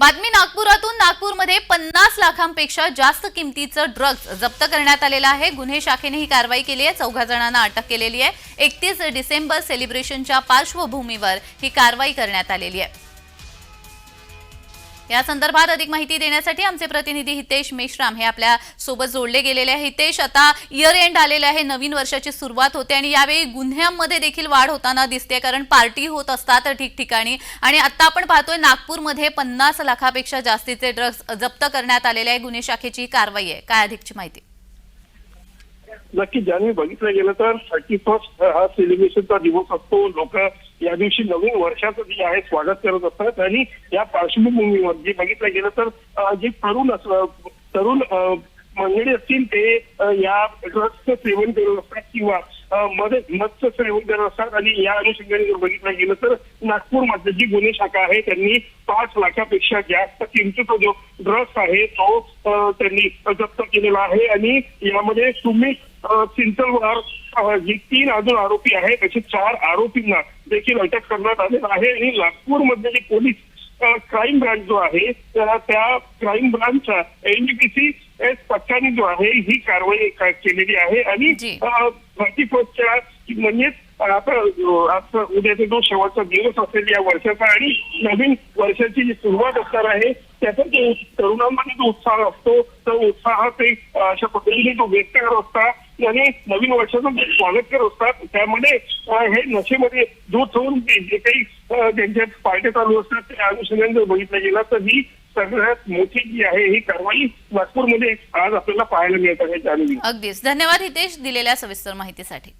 बातमी नागपुरातून नागपूरमध्ये पन्नास लाखांपेक्षा जास्त किमतीचं ड्रग्ज जप्त करण्यात आलेलं आहे. गुन्हे शाखेने ही कारवाई केली आहे. चौघा जणांना अटक केलेली आहे. एकतीस डिसेंबर सेलिब्रेशनच्या पार्श्वभूमीवर ही कारवाई करण्यात आलेली आहे. या संदर्भात अधिक माहिती देण्यासाठी आमचे प्रतिनिधी हितेश मेश्राम हे आपल्यासोबत जोडले गेलेले आहे हितेश आता इयर एंड आलेले आहे नवीन वर्षाची सुरुवात होते आणि यावेळी गुन्ह्यांमध्ये देखील वाढ होताना दिसते कारण पार्टी होत असतात ठिकठिकाणी. आणि आता आपण पाहतोय नागपूरमध्ये पन्नास लाखापेक्षा जास्तीचे ड्रग्ज जप्त करण्यात आलेले आहे. गुन्हे शाखेची कारवाई आहे. काय अधिकची माहिती? नक्की ज्यांनी बघितलं गेलं तर थर्टी फर्स्ट हा सेलिब्रेशनचा दिवस असतो. लोक या दिवशी नवीन वर्षाचं जे आहे स्वागत करत असतात. आणि या पार्श्वभूमीवर जे बघितलं गेलं तर जे तरुण अस- तरुण मंडळी असतील ते या ड्रग्सचं सेवन करत असतात किंवा मध्ये मध सेवन करत असतात. आणि या अनुषंगाने जर बघितलं गेलं तर नागपूरमध्ये जी गुन्हे शाखा आहे. त्यांनी पाच लाखापेक्षा जास्त किमतीचा जो ड्रग्स आहे तो त्यांनी जप्त केलेला आहे. आणि यामध्ये सुमित चिंचलवार जे तीन अजून आरोपी आहेत. असे चार आरोपींना देखील अटक करण्यात आलेला आहे. आणि नागपूरमध्ये जे पोलीस क्राईम ब्रांच जो आहे त्या क्राईम ब्रांचच्या एनडीपीसी एस पथकाने जो आहे ही कारवाई केलेली आहे. आणि. थर्टी फर्स्टच्या म्हणजेच आता उद्याचा जो शेवटचा दिवस असेल या वर्षाचा आणि नवीन वर्षाची जी सुरुवात असणार आहे त्याचा जो तरुणांमध्ये जो उत्साह असतो तो उत्साह अशा पद्धतीने तो व्यक्त करत असतात आणि नवीन वर्षाचं स्वागत करत असतात त्यामध्ये हे नशेमध्ये दूर ठेवून जे काही त्यांच्या पार्ट्या चालू असतात त्या अनुषंगाने जर बघितलं गेलं तर ही सगळ्यात मोठी जी आहे ही कारवाई नागपूरमध्ये आज आपल्याला पाहायला मिळत आहे जाणवी अगदीच. धन्यवाद हितेश दिलेल्या सविस्तर माहितीसाठी.